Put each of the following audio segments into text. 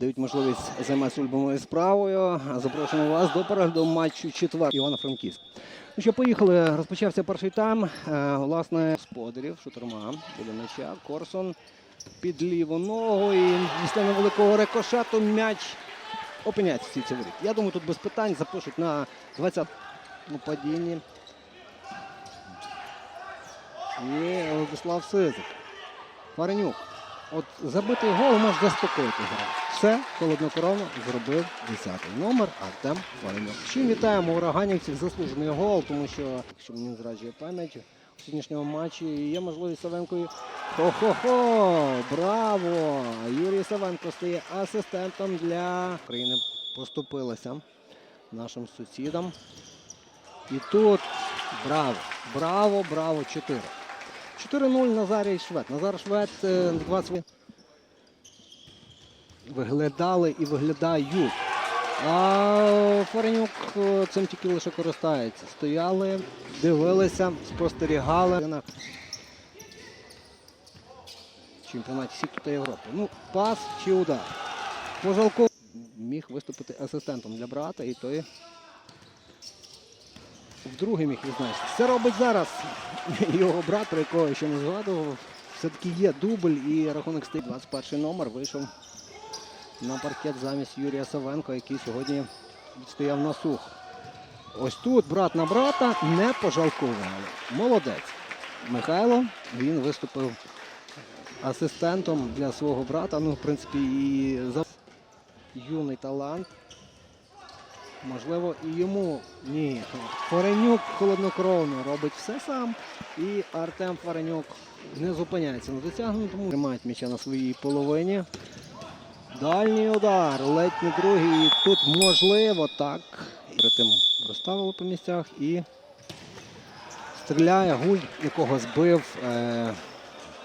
Дають можливість займатися любимою справою. Запрошуємо вас до перегляду матчу четвер Івано-Франківськ. Ну що, поїхали. Розпочався перший тайм. Е, Власне, господарів шутерма біля м'яча. Корсон під ліву ногу. І після невеликого рикошету м'яч опиняється в сітці воріт. Я думаю, тут без питань запишуть на 20-му падінні. І Владислав Сизик. Фаренюк. От забитий гол може заспокоїти гру. Все холоднокровно зробив 10-й номер Артем Фаренюк. Чим вітаємо ураганівців заслужений гол, тому що, якщо мені зраджує пам'ять, у сьогоднішньому матчі є можливість Савенкою. Хо-хо-хо! Браво! Юрій Савенко стає асистентом для України. Поступилася нашим сусідам. І тут браво! Браво, браво! 4. 4-0 Назарій Швед. Назар Швед е, 20 виглядали і виглядають. А Фаренюк е, цим тільки лише користається. Стояли, дивилися, спостерігали на чемпіонаті світу та Європи. Ну, пас чи удар. Пожалко міг виступити асистентом для брата, і той вдруге міг відзначити. Це робить зараз його брат, про якого ще не згадував. Все-таки є дубль і рахунок стоїть 21 номер вийшов на паркет замість Юрія Савенко, який сьогодні відстояв на сух. Ось тут брат на брата не пожалкували. Молодець. Михайло він виступив асистентом для свого брата. Ну, в принципі, і за юний талант. Можливо, і йому ні. Фаренюк холоднокровно робить все сам. І Артем Фаренюк не зупиняється на досягнутому. Тримають м'яча на своїй половині. Дальній удар, ледь не другий. Тут можливо так. Перед тим розставили по місцях і стріляє гуль, якого збив е,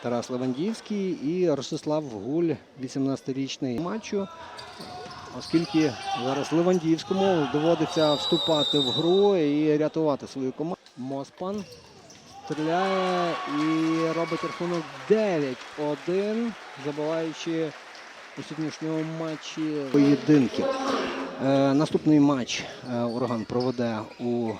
Тарас Левандівський і Ростислав Гуль, 18-річний матчу. Оскільки зараз Левандівському доводиться вступати в гру і рятувати свою команду. Моспан стріляє і робить рахунок 9-1, забиваючи у сьогоднішньому матчі поєдинків. Е, наступний матч е, Ураган проведе у е,